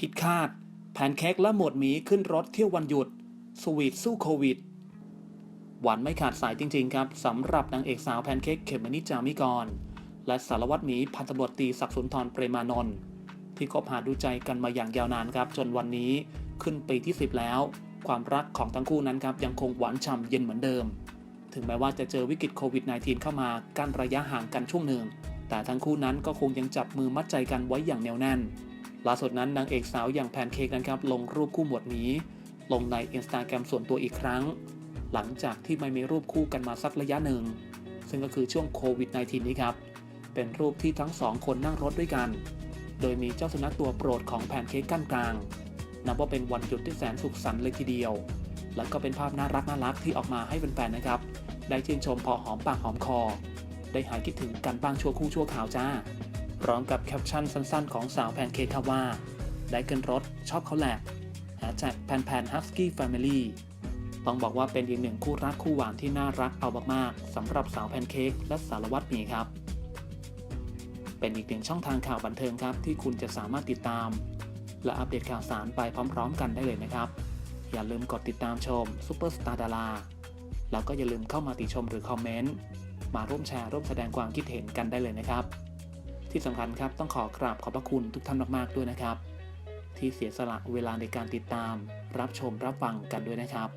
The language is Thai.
ผิดคาดแพนเค้กและหมวดหมีขึ้นรถเที่ยววันหยุด สวีทสู้โควิด หวานไม่ขาดสายจริง ๆ ครับสำหรับนางเอกสาวแพนเค้กเขมมนิจามิกร และสารวัตรหมีพันตำรวจตีศักดิ์สุนทรเปรมานนท์ที่คบหาดูใจกันมาอย่างยาวนานครับ จนวันนี้ขึ้นปีที่ 10 แล้ว ความรักของทั้งคู่นั้นครับยังคงหวานฉ่ำเย็นเหมือนเดิม ถึงแม้ว่าจะเจอวิกฤตโควิด -19 เข้ามากั้นระยะห่างกันช่วงหนึ่งแต่ทั้งคู่นั้นก็คงยังจับมือมัดใจกันไว้อย่างแน่วแน่น ล่าสุดนั้นนางเอกสาวอย่างแพนเค้กนะครับลงรูปคู่หมวดหมีลงในอินสตาแกรมส่วนตัวอีกครั้ง หลังจากที่ไม่มีรูปคู่กันมาสักระยะหนึ่ง ซึ่งก็คือช่วงโควิด -19 นี้ครับ เป็นรูปที่ทั้งสองคนนั่งรถด้วยกัน โดยมีเจ้าสุนัขตัวโปรดของแพนเค้กกั้นกลาง นับว่าเป็นวันหยุดที่แสนสุขสันต์เลยทีเดียว แล้วก็เป็นภาพน่ารักน่ารักที่ออกมาให้แฟนๆนะครับ ได้ชื่นชมพอหอมปากหอมคอ ได้หายคิดถึงกันบ้างชั่วคู่ชั่วข่าวจ้า พร้อมกับแคปชั่นสั้นๆ ของสาวแพนเค้กว่า ได้ขึ้นรถชอบเขาแหละแฮชแท็กแพนแพนฮัสกี้แฟมิลี่ต้องบอกว่าเป็นอีกหนึ่งคู่รักคู่หวานที่น่ารักเอามากๆสำหรับสาวแพนเค้กและสารวัตรหมีครับ เป็นอีกหนึ่งช่องทางข่าวบันเทิงครับ ที่คุณจะสามารถติดตาม และอัปเดตข่าวสารไปพร้อม ๆ กันได้เลยนะครับ อย่าลืมกดติดตามชมซูเปอร์สตาร์ดาราแล้วก็อย่าลืมเข้ามาติชมหรือคอมเมนต์มาร่วมแชร์ร่วมแสดงความคิดเห็นกันได้เลยนะครับ ที่สำคัญครับต้องขอกราบขอบพระคุณทุกท่านมากๆด้วยนะครับ ที่เสียสละเวลาในการติดตาม รับชมรับฟังกันด้วยนะครับ